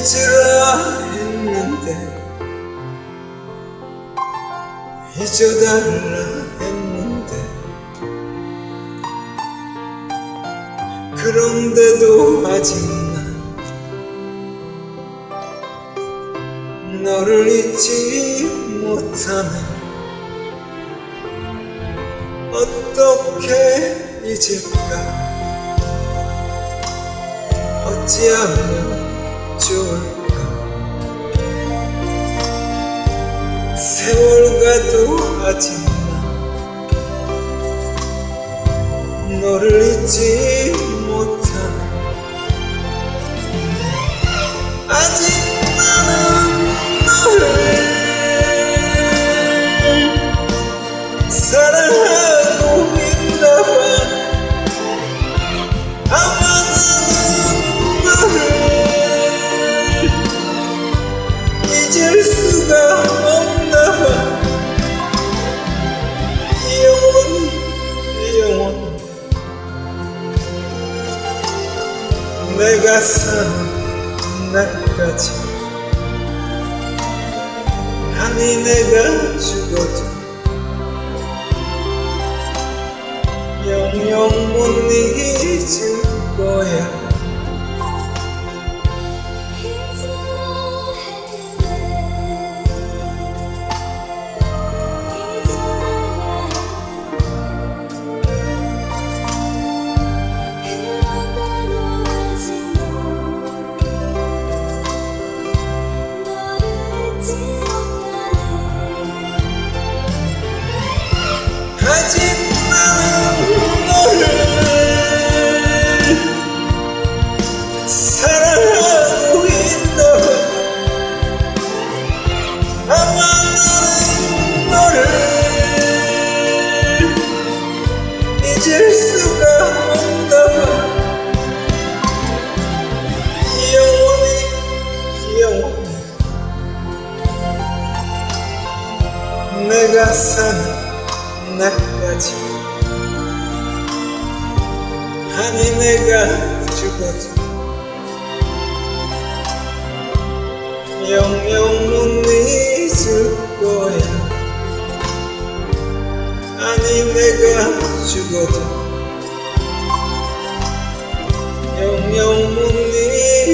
잊으라 했는데 잊어달라 했는데 그런데도 아직 난 너를 잊지 못하네 어떻게 잊을까? 어찌하면 좋을까 세월 가도 난 너를 잊지 못하 내가 사는 날까지. 아니 내가 죽어도 영영 못 잊을 사랑하고 있다 아마 너를 잊을 수가 없다. 영원히 영원히 내가 사는 날까지 아니 내가 죽어도 영영 못 잊을 거야 아니 내가 죽어도 영영 못 잊을